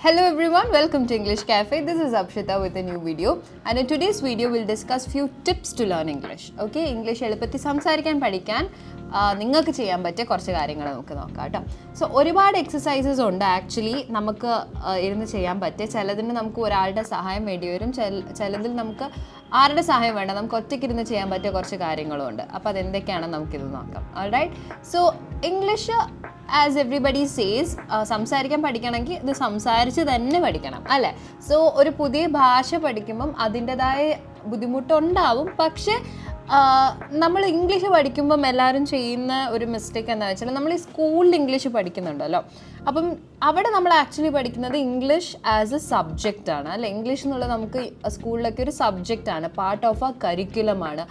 Hello everyone, welcome to English Cafe. This is Apshita with a new video. And in today's video, we'll discuss few tips to learn English. Okay, English എളുപ്പത്തിൽ സംസാരിക്കാൻ പഠിക്കാൻ ആ, നിങ്ങൾക്ക് ചെയ്യാൻ പറ്റിയ കുറച്ച് കാര്യങ്ങൾ നമുക്ക് നോക്കാം കേട്ടോ. സോ ഒരുപാട് എക്സസൈസസ് ഉണ്ട് ആക്ച്വലി നമുക്ക് ഇരുന്ന് ചെയ്യാൻ പറ്റിയ. ചിലതിന് നമുക്ക് ഒരാളുടെ സഹായം വേണ്ടി വരും. ചിലതിൽ നമുക്ക് ആരുടെ സഹായം വേണ്ട നമുക്ക് ഒറ്റയ്ക്ക് ഇരുന്ന് ചെയ്യാൻ പറ്റിയ കുറച്ച് കാര്യങ്ങളും ഉണ്ട്. അപ്പോൾ അതെന്തൊക്കെയാണെന്ന് നമുക്കിത് നോക്കാം. Right so English as everybody says സംസാരിക്കാൻ പഠിക്കണമെങ്കിൽ ഇത് സംസാരിച്ച് തന്നെ പഠിക്കണം അല്ലേ? സോ ഒരു പുതിയ ഭാഷ പഠിക്കുമ്പം അതിന്റെതായ ബുദ്ധിമുട്ടുണ്ടാവും. പക്ഷേ നമ്മൾ ഇംഗ്ലീഷ് പഠിക്കുമ്പം എല്ലാവരും ചെയ്യുന്ന ഒരു മിസ്റ്റേക്ക് എന്താ വെച്ചാൽ നമ്മൾ ഈ സ്കൂളിൽ ഇംഗ്ലീഷ് പഠിക്കുന്നുണ്ടല്ലോ. അപ്പം അവിടെ നമ്മൾ ആക്ച്വലി പഠിക്കുന്നത് ഇംഗ്ലീഷ് ആസ് എ സബ്ജക്റ്റ് ആണ്. അല്ലെ ഇംഗ്ലീഷ് എന്നുള്ളത് നമുക്ക് സ്കൂളിലൊക്കെ ഒരു സബ്ജക്റ്റ് ആണ്. പാർട്ട് ഓഫ് ആ കരിക്കുലമാണ്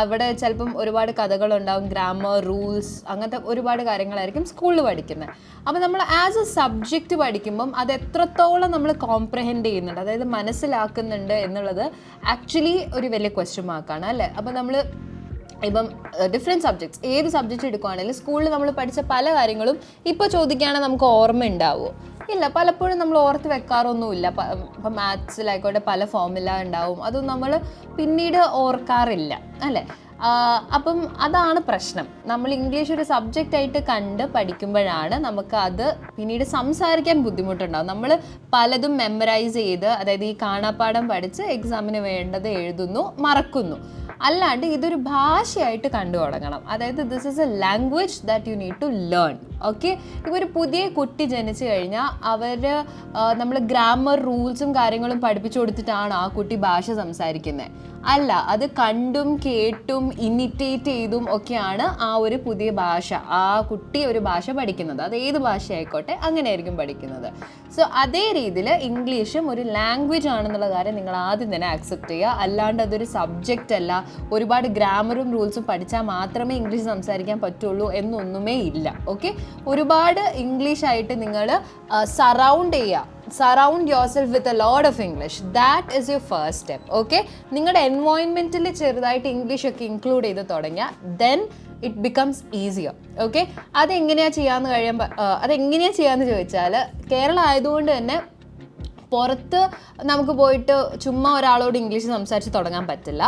അവിടെ ചിലപ്പം ഒരുപാട് കഥകളുണ്ടാവും. ഗ്രാമർ റൂൾസ് അങ്ങനത്തെ ഒരുപാട് കാര്യങ്ങളായിരിക്കും സ്കൂളിൽ പഠിക്കുന്നത്. അപ്പം നമ്മൾ ആസ് എ സബ്ജക്റ്റ് പഠിക്കുമ്പം അത് എത്രത്തോളം നമ്മൾ കോംപ്രഹെൻഡ് ചെയ്യുന്നുണ്ട് അതായത് മനസ്സിലാക്കുന്നുണ്ട് എന്നുള്ളത് ആക്ച്വലി ഒരു വലിയ ക്വസ്റ്റ്യൻ മാർക്കാണ് അല്ലേ? അപ്പം നമ്മൾ ഇപ്പം ഡിഫറെന്റ് സബ്ജക്ട്സ് ഏത് സബ്ജക്റ്റ് എടുക്കുവാണെങ്കിലും സ്കൂളിൽ നമ്മൾ പഠിച്ച പല കാര്യങ്ങളും ഇപ്പോൾ ചോദിക്കുകയാണെങ്കിൽ നമുക്ക് ഓർമ്മ ഉണ്ടാവുമോ ഇല്ല പലപ്പോഴും നമ്മൾ ഓർത്ത് വെക്കാറൊന്നുമില്ല. ഇപ്പം മാത്സിലായിക്കോട്ടെ പല ഫോമുല ഉണ്ടാവും. അതൊന്നും നമ്മൾ പിന്നീട് ഓർക്കാറില്ല. അല്ലേ? അപ്പം അതാണ് പ്രശ്നം. നമ്മൾ ഇംഗ്ലീഷ് ഒരു സബ്ജക്റ്റ് ആയിട്ട് കണ്ട് പഠിക്കുമ്പോഴാണ് നമുക്ക് അത് പിന്നീട് സംസാരിക്കാൻ ബുദ്ധിമുട്ടുണ്ടാവും നമ്മൾ പലതും മെമ്മറൈസ് ചെയ്ത് അതായത് ഈ കാണാപ്പാഠം പഠിച്ച് എക്സാമിന് വേണ്ടത് എഴുതുന്നു മറക്കുന്നു. അല്ലാണ്ട് ഇതൊരു ഭാഷയായിട്ട് കണ്ടു തുടങ്ങണം. അതായത് this is a language that you need to learn okay ഇപ്പോൾ ഒരു പുതിയ കുട്ടി ജനിച്ചു കഴിഞ്ഞാൽ അവർ നമ്മൾ ഗ്രാമർ റൂൾസും കാര്യങ്ങളും പഠിപ്പിച്ചു കൊടുത്തിട്ടാണ് ആ കുട്ടി ഭാഷ സംസാരിക്കുന്നത് അല്ല അത് കണ്ടും കേട്ടും ഇമിറ്റേറ്റ് ചെയ്തും ഒക്കെയാണ് ആ ഒരു പുതിയ ഭാഷ ആ കുട്ടി ഒരു ഭാഷ പഠിക്കുന്നത്. അത് ഏത് ഭാഷയായിക്കോട്ടെ അങ്ങനെയായിരിക്കും പഠിക്കുന്നത്. സോ അതേ രീതിയിൽ ഇംഗ്ലീഷും ഒരു ലാംഗ്വേജ് ആണെന്നുള്ള കാര്യം നിങ്ങൾ ആദ്യം തന്നെ ആക്സെപ്റ്റ് ചെയ്യുക. അല്ലാണ്ട് അതൊരു സബ്ജക്റ്റ് അല്ല. ഒരുപാട് ഗ്രാമറും റൂൾസും പഠിച്ചാൽ മാത്രമേ ഇംഗ്ലീഷ് സംസാരിക്കാൻ പറ്റുള്ളൂ എന്നൊന്നുമേ ഇല്ല. ഓക്കെ ഒരുപാട് ഇംഗ്ലീഷായിട്ട് നിങ്ങൾ സറൗണ്ട് ചെയ്യുക. Surround yourself with a load of English that is your first step okay നിങ്ങളുടെ എൻവോയിൻമെന്റിൽ ചെറുതായിട്ട് ഇംഗ്ലീഷ് ഒക്കെ ഇൻക്ലൂഡ് ചെയ്ത് തുടങ്ങിയാൽ then it becomes easier okay അതെങ്ങനെയാണ് ചെയ്യാമെന്ന് കഴിയുമ്പോൾ അതെങ്ങനെയാണ് ചെയ്യാമെന്ന് ചോദിച്ചാൽ കേരളം ആയതുകൊണ്ട് തന്നെ പുറത്ത് നമുക്ക് പോയിട്ട് ചുമ്മാ ഒരാളോട് ഇംഗ്ലീഷ് സംസാരിച്ച് തുടങ്ങാൻ പറ്റില്ല.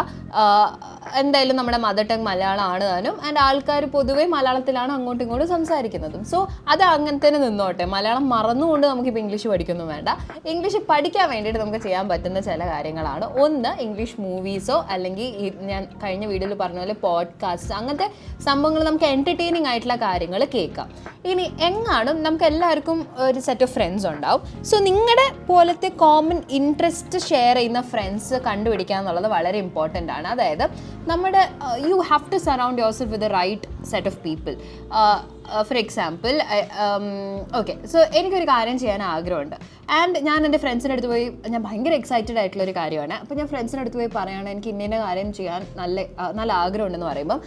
എന്തായാലും നമ്മുടെ മദർ ടങ് മലയാളമാണ് താനും. ആൻഡ് ആൾക്കാർ പൊതുവേ മലയാളത്തിലാണ് അങ്ങോട്ടും ഇങ്ങോട്ടും സംസാരിക്കുന്നതും. സോ അത് അങ്ങനെ തന്നെ നിന്നോട്ടെ. മലയാളം മറന്നുകൊണ്ട് നമുക്കിപ്പോൾ ഇംഗ്ലീഷ് പഠിക്കൊന്നും വേണ്ട. ഇംഗ്ലീഷ് പഠിക്കാൻ വേണ്ടിയിട്ട് നമുക്ക് ചെയ്യാൻ പറ്റുന്ന ചില കാര്യങ്ങളാണ്. ഒന്ന് ഇംഗ്ലീഷ് മൂവീസോ അല്ലെങ്കിൽ ഞാൻ കഴിഞ്ഞ വീഡിയോയിൽ പറഞ്ഞ പോലെ പോഡ്കാസ്റ്റ് അങ്ങനത്തെ സംഭവങ്ങൾ നമുക്ക് എന്റർടൈനിങ് ആയിട്ടുള്ള കാര്യങ്ങൾ കേൾക്കാം. ഇനി എങ്ങാനും നമുക്ക് എല്ലാവർക്കും ഒരു സെറ്റ് ഓഫ് ഫ്രണ്ട്സ് ഉണ്ടാവും. സോ നിങ്ങളുടെ പോലത്തെ കോമൺ ഇൻട്രസ്റ്റ് ഷെയർ ചെയ്യുന്ന ഫ്രണ്ട്സ് കണ്ടുപിടിക്കുക എന്നുള്ളത് വളരെ ഇമ്പോർട്ടന്റ് ആണ്. അതായത് നമ്മുടെ you have to surround yourself with the right set of people for example okay so എനിക്കൊരു കാര്യം ചെയ്യാൻ ആഗ്രഹമുണ്ട്. ആൻഡ് ഞാൻ എന്റെ ഫ്രണ്ട്സിന്റെ അടുത്ത് പോയി ഞാൻ ഭയങ്കര എക്സൈറ്റഡ് ആയിട്ടുള്ള ഒരു കാര്യമാണ്. അപ്പോൾ ഞാൻ ഫ്രണ്ട്സിന്റെ അടുത്ത് പോയി പറയുകയാണ് എനിക്ക് ഇന്ന കാര്യം ചെയ്യാൻ നല്ല ആ, നല്ല ആഗ്രഹമുണ്ടെന്ന് പറയുമ്പം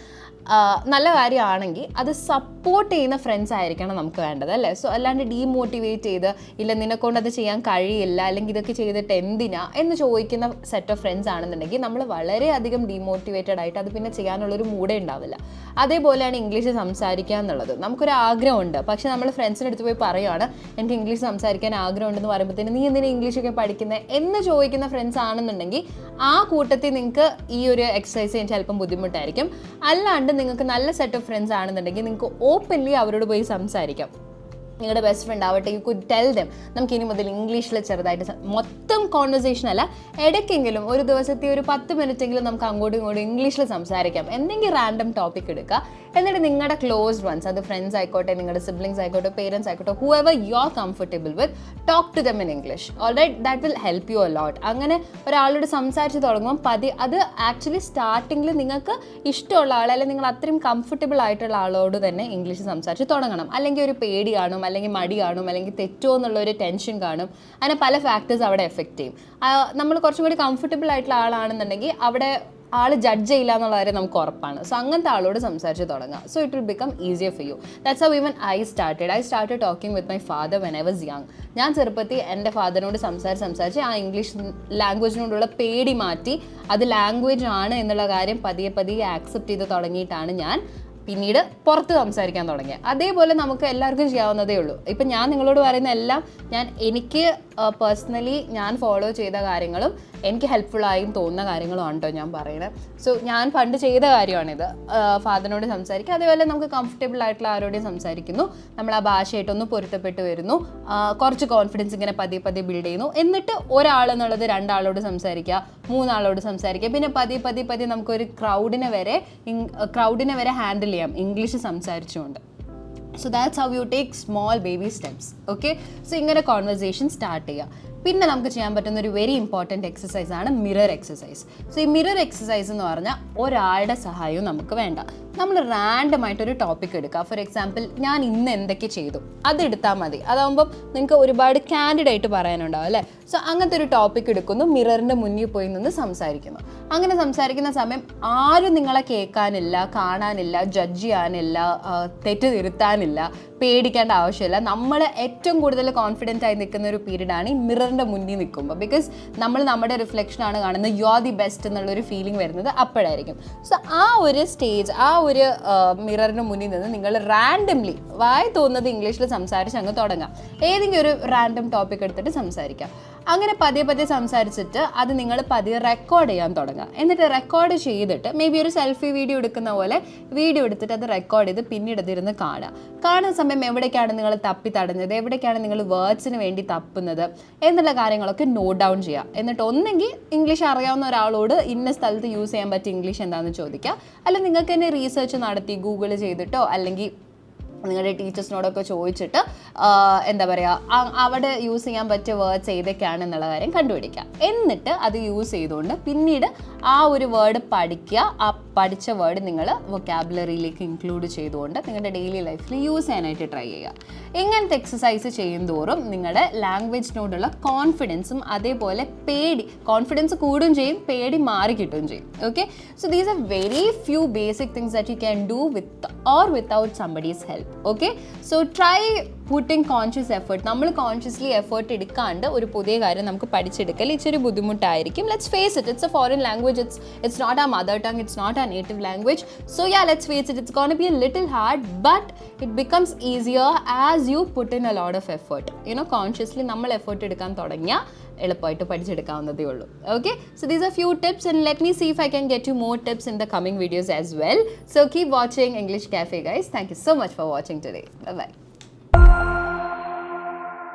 നല്ല കാര്യമാണെങ്കിൽ അത് സപ്പോർട്ട് ചെയ്യുന്ന ഫ്രണ്ട്സ് ആയിരിക്കണം നമുക്ക് വേണ്ടത് അല്ലേ? സോ അല്ലാണ്ട് ഡീമോട്ടിവേറ്റ് ചെയ്ത് ഇല്ല നിന്നെക്കൊണ്ട് അത് ചെയ്യാൻ കഴിയില്ല അല്ലെങ്കിൽ ഇതൊക്കെ ചെയ്തിട്ട് എന്തിനാ എന്ന് ചോദിക്കുന്ന സെറ്റ് ഓഫ് ഫ്രണ്ട്സ് ആണെന്നുണ്ടെങ്കിൽ നമ്മൾ വളരെയധികം ഡീമോട്ടിവേറ്റഡ് ആയിട്ട് അത് പിന്നെ ചെയ്യാനുള്ളൊരു മൂടേ ഉണ്ടാവില്ല. അതേപോലെയാണ് ഇംഗ്ലീഷ് സംസാരിക്കുക എന്നുള്ളത്. നമുക്കൊരു ആഗ്രഹമുണ്ട്. പക്ഷെ നമ്മൾ ഫ്രണ്ട്സിന്റെ അടുത്ത് പോയി പറയുകയാണ് എനിക്ക് ഇംഗ്ലീഷ് സംസാരിക്കാൻ ആഗ്രഹമുണ്ടെന്ന് പറയുമ്പോഴത്തേന് നീ എന്തിനാ ഇംഗ്ലീഷൊക്കെ പഠിക്കുന്നത് എന്ന് ചോദിക്കുന്ന ഫ്രണ്ട്സ് ആണെന്നുണ്ടെങ്കിൽ ആ കൂട്ടത്തിൽ നിങ്ങൾക്ക് ഈ ഒരു എക്സസൈസ് ചെയ്യാൻ ചിലപ്പം ബുദ്ധിമുട്ടായിരിക്കും. അല്ലാണ്ട് നിങ്ങൾക്ക് നല്ല സെറ്റ് ഓഫ് ഫ്രണ്ട്സ് ആണെന്നുണ്ടെങ്കിൽ നിങ്ങൾക്ക് ഓപ്പൺലി അവരോട് പോയി സംസാരിക്കാം. നിങ്ങളുടെ ബെസ്റ്റ് ഫ്രണ്ട് ആവട്ടെ യു കുഡ് ടെൽ ദം നമുക്ക് ഇനി മുതൽ ഇംഗ്ലീഷിൽ ചെറുതായിട്ട് മൊത്തം കോൺവെർസേഷൻ അല്ല ഇടയ്ക്കെങ്കിലും ഒരു ദിവസത്തെ ഒരു പത്ത് മിനിറ്റ് എങ്കിലും നമുക്ക് അങ്ങോട്ടും ഇങ്ങോട്ടും ഇംഗ്ലീഷിൽ സംസാരിക്കാം. എന്തെങ്കിലും റാൻഡം ടോപ്പിക് എടുക്കുക. എന്നിട്ട് നിങ്ങളുടെ ക്ലോസ് വൺസ് അത് ഫ്രണ്ട്സ് ആയിക്കോട്ടെ നിങ്ങളുടെ സിബ്ലിങ്സ് ആയിക്കോട്ടെ പേരൻസ് ആയിക്കോട്ടെ whoever you are comfortable with talk to them in English alright that will help you a lot അങ്ങനെ ഒരാളോട് സംസാരിച്ച് തുടങ്ങുമ്പോൾ പതി അത് ആക്ച്വലി സ്റ്റാർട്ടിങ്ങിൽ നിങ്ങൾക്ക് ഇഷ്ടമുള്ള ആൾ അല്ലെങ്കിൽ നിങ്ങൾ അത്രയും കംഫർട്ടബിൾ ആയിട്ടുള്ള ആളോട് തന്നെ ഇംഗ്ലീഷ് സംസാരിച്ച് തുടങ്ങണം. അല്ലെങ്കിൽ ഒരു പേടി കാണും അല്ലെങ്കിൽ മടി കാണും അല്ലെങ്കിൽ തെറ്റോ എന്നുള്ള ഒരു ടെൻഷൻ കാണും. അങ്ങനെ പല ഫാക്ടേഴ്സ് അവിടെ എഫക്റ്റ് ചെയ്യും. നമ്മൾ കുറച്ചും കൂടി കംഫർട്ടബിൾ ആയിട്ടുള്ള ആളാണെന്നുണ്ടെങ്കിൽ അവിടെ ആൾ ജഡ്ജ് ചെയ്യില്ല എന്നുള്ള കാര്യം നമുക്ക് ഉറപ്പാണ്. സോ അങ്ങനത്തെ ആളോട് സംസാരിച്ച് തുടങ്ങാം. So it will become easier for you that's how even I started I started talking with my father when I was young ഞാൻ ചെറുപ്പത്തിൽ എന്റെ ഫാദറിനോട് സംസാരിച്ച് സംസാരിച്ച് ആ ഇംഗ്ലീഷ് ലാംഗ്വേജിനോടുള്ള പേടി മാറ്റി അത് ലാംഗ്വേജ് ആണ് എന്നുള്ള കാര്യം പതിയെ പതിയെ ആക്സെപ്റ്റ് ചെയ്ത് തുടങ്ങിയിട്ടാണ് ഞാൻ പിന്നീട് പുറത്ത് സംസാരിക്കാൻ തുടങ്ങി അതേപോലെ നമുക്ക് എല്ലാവർക്കും ചെയ്യാവുന്നതേ ഉള്ളൂ. ഇപ്പം ഞാൻ നിങ്ങളോട് പറയുന്ന എല്ലാം ഞാൻ എനിക്ക് പേഴ്സണലി ഞാൻ ഫോളോ ചെയ്ത കാര്യങ്ങളും എനിക്ക് ഹെൽപ്ഫുൾ തോന്നുന്ന തോന്നുന്ന കാര്യങ്ങളുമാണ് കേട്ടോ ഞാൻ പറയുന്നത് സോ ഞാൻ പണ്ട് ചെയ്ത കാര്യമാണിത്. ഫാദറിനോട് സംസാരിക്കുക. അതേപോലെ നമുക്ക് കംഫർട്ടബിൾ ആയിട്ടുള്ള ആരോടെയും സംസാരിക്കുന്നു. നമ്മൾ ആ ഭാഷയായിട്ടൊന്ന് പൊരുത്തപ്പെട്ട് വരുന്നു. കുറച്ച് കോൺഫിഡൻസ് ഇങ്ങനെ പതിയെ പതിയെ ബിൽഡ് ചെയ്യുന്നു. എന്നിട്ട് ഒരാൾ എന്നുള്ളത് രണ്ടാളോട് സംസാരിക്കുക മൂന്നാളോട് സംസാരിക്കുക. പിന്നെ പതിയെ പതിയെ പതിയെ നമുക്കൊരു ക്രൗഡിനെ വരെ ക്രൗഡിനെ വരെ ഹാൻഡിൽ ചെയ്യാം. ഇംഗ്ലീഷ് സംസാരിച്ചുകൊണ്ട്. So that's how you take small baby steps okay so ഇങ്ങനെ കോൺവെർസേഷൻ സ്റ്റാർട്ട് ചെയ്യുക പിന്നെ നമുക്ക് ചെയ്യാൻ പറ്റുന്ന ഒരു വെരി ഇമ്പോർട്ടന്റ് എക്സസൈസ് ആണ് മിറർ എക്സസൈസ് സോ ഈ മിറർ എക്സസൈസ് എന്ന് പറഞ്ഞാൽ ഒരാളുടെ സഹായവും നമുക്ക് വേണ്ട. നമ്മൾ റാൻഡം ആയിട്ടൊരു ടോപ്പിക് എടുക്കുക ഫോർ എക്സാമ്പിൾ ഞാൻ ഇന്ന് എന്തൊക്കെ ചെയ്തു? അതെടുത്താൽ മതി. അതാകുമ്പം നിങ്ങൾക്ക് ഒരുപാട് ആയിട്ട് പറയാനുണ്ടാവും അല്ലേ? സോ അങ്ങനത്തെ ഒരു ടോപ്പിക് എടുക്കുന്നു. മിററിന്റെ മുന്നിൽ പോയി നിന്ന് സംസാരിക്കുന്നു. അങ്ങനെ സംസാരിക്കുന്ന സമയം ആരും നിങ്ങളെ കേൾക്കാനില്ല കാണാനില്ല ജഡ്ജ് ചെയ്യാനില്ല തെറ്റ് തിരുത്താനില്ല പേടിക്കേണ്ട ആവശ്യമില്ല. നമ്മൾ ഏറ്റവും കൂടുതൽ കോൺഫിഡന്റ് ആയി നിൽക്കുന്ന ഒരു പീരീഡാണ് ഈ മിററിന്റെ മുന്നിൽ നിൽക്കുമ്പോൾ ബിക്കോസ് നമ്മൾ നമ്മുടെ റിഫ്ലക്ഷനാണ് കാണുന്നത്. യു ആർ ദി ബെസ്റ്റ് എന്നുള്ളൊരു ഫീലിംഗ് വരുന്നത് അപ്പോഴായിരിക്കും. സോ ആ ഒരു സ്റ്റേജ് ആ ഒരു മിററിന് മുന്നിൽ നിന്ന് നിങ്ങൾ റാൻഡംലി വായി തോന്നുന്നത് ഇംഗ്ലീഷിൽ സംസാരിച്ച് അങ്ങ് തുടങ്ങാം. ഏതെങ്കിലും ഒരു റാൻഡം ടോപ്പിക് എടുത്തിട്ട് സംസാരിക്കാം. അങ്ങനെ പതിയെ പതിയെ സംസാരിച്ചിട്ട് അത് നിങ്ങൾ പതിയെ റെക്കോർഡ് ചെയ്യാൻ തുടങ്ങുക. എന്നിട്ട് റെക്കോർഡ് ചെയ്തിട്ട് മേ ബി ഒരു സെൽഫി വീഡിയോ എടുക്കുന്ന പോലെ വീഡിയോ എടുത്തിട്ട് അത് റെക്കോർഡ് ചെയ്ത് പിന്നീട് അതിരുന്ന് കാണുക. കാണുന്ന സമയം എവിടേക്കാണ് നിങ്ങൾ തപ്പി തടഞ്ഞത്? എവിടേക്കാണ് നിങ്ങൾ വേർഡ്സിന് വേണ്ടി തപ്പുന്നത്? എന്നുള്ള കാര്യങ്ങളൊക്കെ നോട്ട് ഡൗൺ ചെയ്യുക. എന്നിട്ട് ഒന്നെങ്കിൽ ഇംഗ്ലീഷ് അറിയാവുന്ന ഒരാളോട് ഇന്ന സ്ഥലത്ത് യൂസ് ചെയ്യാൻ പറ്റിയ ഇംഗ്ലീഷ് എന്താണെന്ന് ചോദിക്കുക. അല്ലെങ്കിൽ നിങ്ങൾക്ക് തന്നെ റീസെർച്ച് നടത്തി ഗൂഗിൾ ചെയ്തിട്ടോ അല്ലെങ്കിൽ നിങ്ങളുടെ ടീച്ചേഴ്സിനോടൊക്കെ ചോദിച്ചിട്ട് എന്താ പറയുക അവിടെ യൂസ് ചെയ്യാൻ പറ്റിയ വേർഡ്സ് ഏതൊക്കെയാണ് എന്നുള്ള കാര്യം കണ്ടുപിടിക്കുക എന്നിട്ട് അത് യൂസ് ചെയ്തുകൊണ്ട് പിന്നീട് ആ ഒരു വേർഡ് പഠിക്കുക ആ പഠിച്ച വേർഡ് നിങ്ങൾ വൊക്കാബുലറിയിലേക്ക് ഇൻക്ലൂഡ് ചെയ്തുകൊണ്ട് നിങ്ങളുടെ ഡെയിലി ലൈഫിൽ യൂസ് ചെയ്യാനായിട്ട് ട്രൈ ചെയ്യുക. ഇങ്ങനത്തെ എക്സസൈസ് ചെയ്യും തോറും നിങ്ങളുടെ ലാംഗ്വേജിനോടുള്ള കോൺഫിഡൻസും അതേപോലെ പേടി കോൺഫിഡൻസ് കൂടും ചെയ്യും പേടി മാറി കിട്ടുകയും ചെയ്യും. Okay so these are very few basic things that you can do with or without somebody's help okay so try putting conscious effort നമ്മൾ കോൺഷ്യസ്ലി എഫേർട്ട് എടുക്കാണ്ട് ഒരു പുതിയ കാര്യം നമുക്ക് പഠിച്ചെടുക്കൽ ഇച്ചിരി ബുദ്ധിമുട്ടായിരിക്കും. Let's face it it's a foreign language it's it's not a mother tongue it's not a native language so yeah let's face it it's can be a little hard but it becomes easier as you put in a load of effort you know consciously നമ്മൾ effort എടുക്കാൻ തുടങ്ങിയാൽ എളുപ്പമായിട്ട് പഠിച്ചെടുക്കാവുന്നതേ ഉള്ളൂ. Okay so these are few tips and let me see if I can get you more tips in the coming videos as well so keep watching English Cafe guys thank you so much for watching today bye